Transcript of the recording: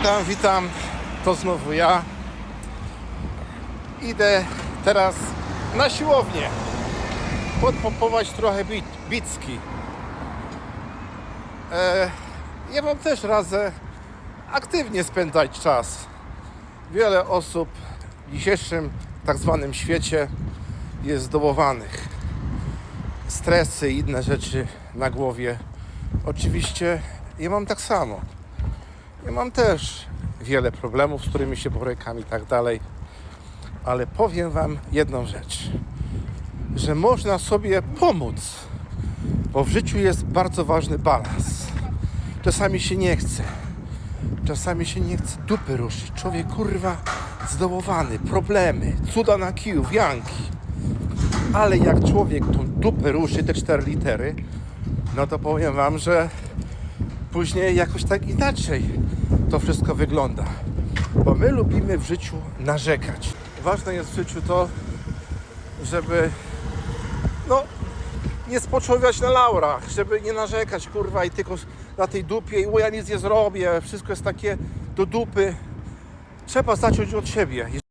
Witam, witam. To znowu ja. Idę teraz na siłownię. Podpompować trochę bit, bicki. E, ja Wam też radzę aktywnie spędzać czas. Wiele osób w dzisiejszym tak zwanym świecie jest zdołowanych. Stresy i inne rzeczy na głowie. Oczywiście ja mam tak samo. Ja mam też wiele problemów, z którymi się borykam i tak dalej. Ale powiem Wam jedną rzecz, że można sobie pomóc, bo w życiu jest bardzo ważny balans. Czasami się nie chce, czasami się nie chce dupy ruszyć. Człowiek kurwa zdołowany, problemy, cuda na kiju, wianki. Ale jak człowiek tą dupę ruszy, te cztery litery, no to powiem Wam, że później jakoś tak inaczej to wszystko wygląda. Bo my lubimy w życiu narzekać. Ważne jest w życiu to, żeby no nie spoczywać na laurach, żeby nie narzekać, kurwa, i tylko na tej dupie i o, ja nic nie zrobię, wszystko jest takie do dupy. Trzeba zacząć od siebie.